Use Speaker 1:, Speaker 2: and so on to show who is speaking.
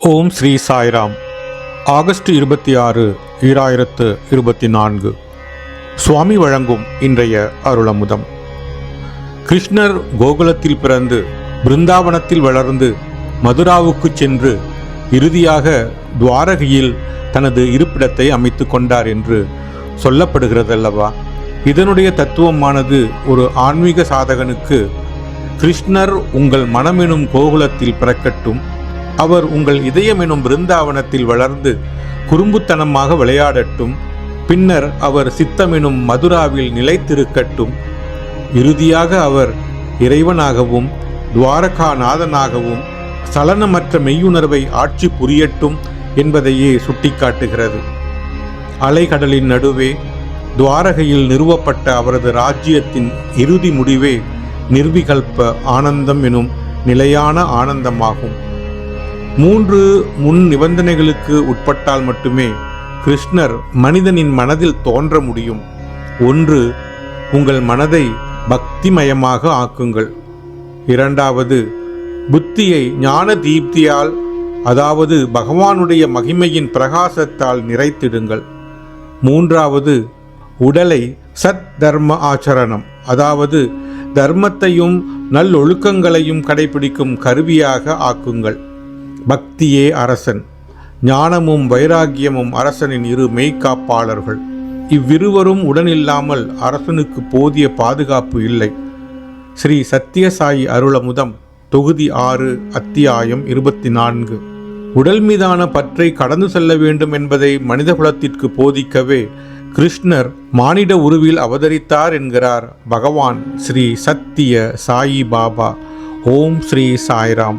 Speaker 1: ஓம் Sri Sairam. August இருபத்தி ஆறு ஈராயிரத்து இருபத்தி நான்கு சுவாமி வழங்கும் இன்றைய அருளமுதம். கிருஷ்ணர் கோகுலத்தில் பிறந்து பிருந்தாவனத்தில் வளர்ந்து மதுராவுக்கு சென்று இறுதியாக துவாரகையில் தனது இருப்பிடத்தை அமைத்து கொண்டார் என்று சொல்லப்படுகிறதல்லவா? இதனுடைய தத்துவமானது ஒரு ஆன்மீக சாதகனுக்கு கிருஷ்ணர் உங்கள் மனமெனும் கோகுலத்தில் பிறக்கட்டும். அவர் உங்கள் இதயம் எனும் பிருந்தாவனத்தில் வளர்ந்து குறும்புத்தனமாக விளையாடட்டும். பின்னர் அவர் சித்தமெனும் மதுராவில் நிலைத்திருக்கட்டும். இறுதியாக அவர் இறைவனாகவும் துவாரகாநாதனாகவும் சலனமற்ற மெய்யுணர்வை ஆட்சி புரியட்டும் என்பதையே சுட்டிக்காட்டுகிறது. அலைகடலின் நடுவே துவாரகையில் நிறுவப்பட்ட அவரது ராஜ்யத்தின் இறுதி முடிவே நிர்விகல்ப ஆனந்தம் எனும் நிலையான ஆனந்தமாகும். மூன்று முன் நிபந்தனைகளுக்கு உட்பட்டால் மட்டுமே கிருஷ்ணர் மனிதனின் மனதில் தோன்ற முடியும். ஒன்று உங்கள் மனதை பக்திமயமாக ஆக்குங்கள். இரண்டாவது புத்தியை ஞான தீப்தியால் அதாவது பகவானுடைய மகிமையின் பிரகாசத்தால் நிறைத்திடுங்கள். மூன்றாவது உடலை சத் தர்ம ஆச்சரணம் அதாவது தர்மத்தையும் நல்லொழுக்கங்களையும் கடைபிடிக்கும் கருவியாக ஆக்குங்கள். பக்தியே அரசன். ஞானமும் வைராகியமும் அரசனின் இரு மெய்காப்பாளர்கள் இவ்விருவரும் உடனில்லாமல் அரசனுக்கு போதிய பாதுகாப்பு இல்லை. ஸ்ரீ சத்யசாயி அருளமுதம் தொகுதி ஆறு அத்தியாயம் இருபத்தி நான்கு உடல் மீதான பற்றை கடந்து செல்ல வேண்டும் என்பதை மனிதகுலத்திற்கு போதிக்கவே கிருஷ்ணர் மானிட உருவில் அவதரித்தார் என்கிறார் பகவான் ஸ்ரீ சத்திய சாயி பாபா. ஓம் ஸ்ரீ சாய்ராம்.